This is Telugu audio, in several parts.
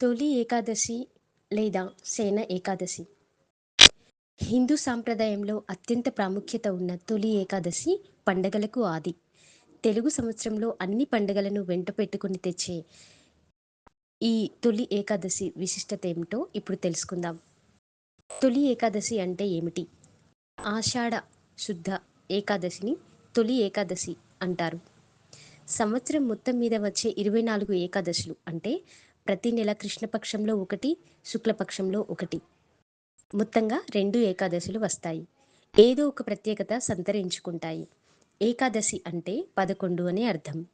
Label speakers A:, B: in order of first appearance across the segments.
A: తొలి ఏకాదశి లేదా సేన ఏకాదశి. హిందూ సాంప్రదాయంలో అత్యంత ప్రాముఖ్యత ఉన్న తొలి ఏకాదశి పండగలకు ఆది. తెలుగు సంవత్సరంలో అన్ని పండగలను వెంట పెట్టుకుని తెచ్చే ఈ తొలి ఏకాదశి విశిష్టత ఏమిటో ఇప్పుడు తెలుసుకుందాం. తొలి ఏకాదశి అంటే ఏమిటి? ఆషాఢ శుద్ధ ఏకాదశిని తొలి ఏకాదశి అంటారు. సంవత్సరం మొత్తం మీద వచ్చే ఇరవై నాలుగు ఏకాదశులు అంటే ప్రతి నెల కృష్ణపక్షంలో ఒకటి శుక్లపక్షంలో ఒకటి. మొత్తంగా రెండు ఏకాదశులు వస్తాయి. ఏదో ఒక ప్రత్యేకత సంతరించుకుంటాయి. ఏకాదశి అంటే పదకొండు అనే అర్థం.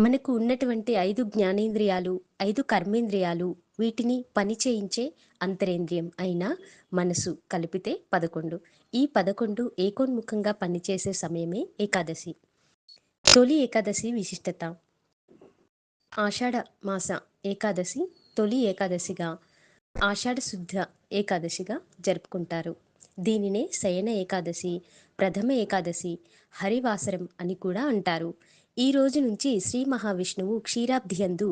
A: మనకు ఉన్నటువంటి ఐదు జ్ఞానేంద్రియాలు ఐదు కర్మేంద్రియాలు వీటిని పని చేయించే అంతరేంద్రియం అయిన మనసు కలిపితే పదకొండు. ఈ పదకొండు ఏకోన్ముఖంగా పనిచేసే సమయమే ఏకాదశి. తొలి ఏకాదశి విశిష్టత. ఆషాఢ మాస ఏకాదశి తొలి ఏకాదశిగా ఆషాఢ శుద్ధ ఏకాదశిగా జరుపుకుంటారు. దీనినే శయన ఏకాదశి ప్రథమ ఏకాదశి హరివాసరం అని కూడా అంటారు. ఈ రోజు నుంచి శ్రీ మహావిష్ణువు క్షీరాబ్ధియందు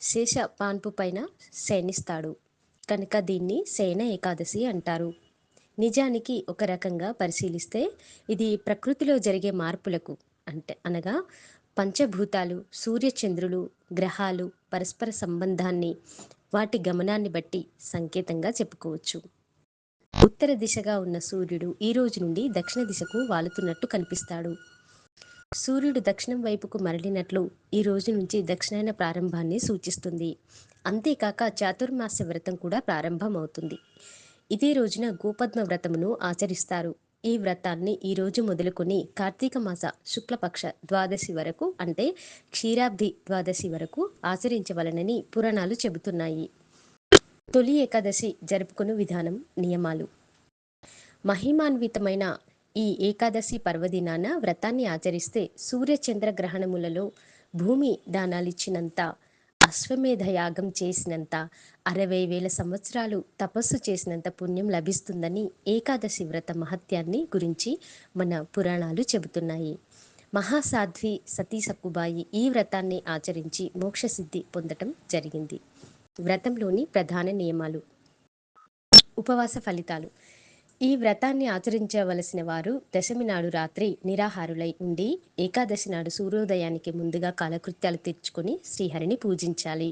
A: శేష పాన్పు పైన శయనిస్తాడు. కనుక దీన్ని శయన ఏకాదశి అంటారు. నిజానికి ఒక రకంగా పరిశీలిస్తే ఇది ప్రకృతిలో జరిగే మార్పులకు అంటే అనగా పంచభూతాలు సూర్యచంద్రులు గ్రహాలు పరస్పర సంబంధాన్ని వాటి గమనాన్ని బట్టి సంకేతంగా చెప్పుకోవచ్చు. ఉత్తర దిశగా ఉన్న సూర్యుడు ఈ రోజు నుండి దక్షిణ దిశకు వాలుతున్నట్టు కనిపిస్తాడు. సూర్యుడు దక్షిణం వైపుకు మరలినట్లు ఈ రోజు నుంచి దక్షిణాయన ప్రారంభాన్ని సూచిస్తుంది. అంతేకాక చాతుర్మాస్య వ్రతం కూడా ప్రారంభమవుతుంది. ఇదే రోజున గోపద్మ వ్రతమును ఆచరిస్తారు. ఈ వ్రతాన్ని ఈరోజు మొదలుకొని కార్తీక మాస శుక్లపక్ష ద్వాదశి వరకు అంటే క్షీరాబ్ది ద్వాదశి వరకు ఆచరించవలనని పురాణాలు చెబుతున్నాయి. తొలి ఏకాదశి జరుపుకుని విధానం నియమాలు. మహిమాన్వితమైన ఈ ఏకాదశి పర్వదినాన వ్రతాన్ని ఆచరిస్తే సూర్యచంద్ర గ్రహణములలో భూమి దానాలిచ్చినంత అశ్వమేధ యాగం చేసినంత అరవై వేల సంవత్సరాలు తపస్సు చేసినంత పుణ్యం లభిస్తుందని ఏకాదశి వ్రత మహత్యాన్ని గురించి మన పురాణాలు చెబుతున్నాయి. మహాసాధ్వి సతీ సక్కుబాయి ఈ వ్రతాన్ని ఆచరించి మోక్షసిద్ధి పొందటం జరిగింది. వ్రతంలోని ప్రధాన నియమాలు. ఉపవాస ఫలితాలు. ఈ వ్రతాన్ని ఆచరించవలసిన వారు దశమి నాడు రాత్రి నిరాహారులై ఉండి ఏకాదశి నాడు సూర్యోదయానికి ముందుగా కాలకృత్యాలు తెచ్చుకొని శ్రీహరిని పూజించాలి.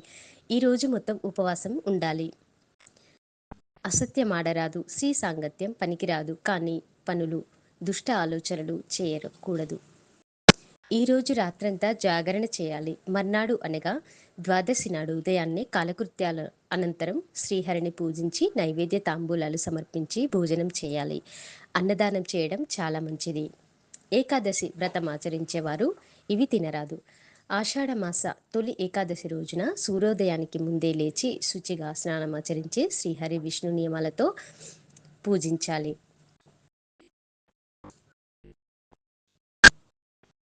A: ఈ రోజు మొత్తం ఉపవాసం ఉండాలి. అసత్యమాడరాదు శ్రీ సాంగత్యం పనికిరాదు కానీ పనులు దుష్ట ఆలోచనలు చేయకూడదు. ఈరోజు రాత్రంతా జాగరణ చేయాలి. మర్నాడు అనగా ద్వాదశి నాడు ఉదయాన్నే కాలకృత్యాల అనంతరం శ్రీహరిని పూజించి నైవేద్య తాంబూలాలు సమర్పించి భోజనం చేయాలి. అన్నదానం చేయడం చాలా మంచిది. ఏకాదశి వ్రతం ఆచరించేవారు ఇవి తినరాదు. ఆషాఢమాస తొలి ఏకాదశి రోజున సూర్యోదయానికి ముందే లేచి శుచిగా స్నానం ఆచరించి శ్రీహరి విష్ణు నియమాలతో పూజించాలి.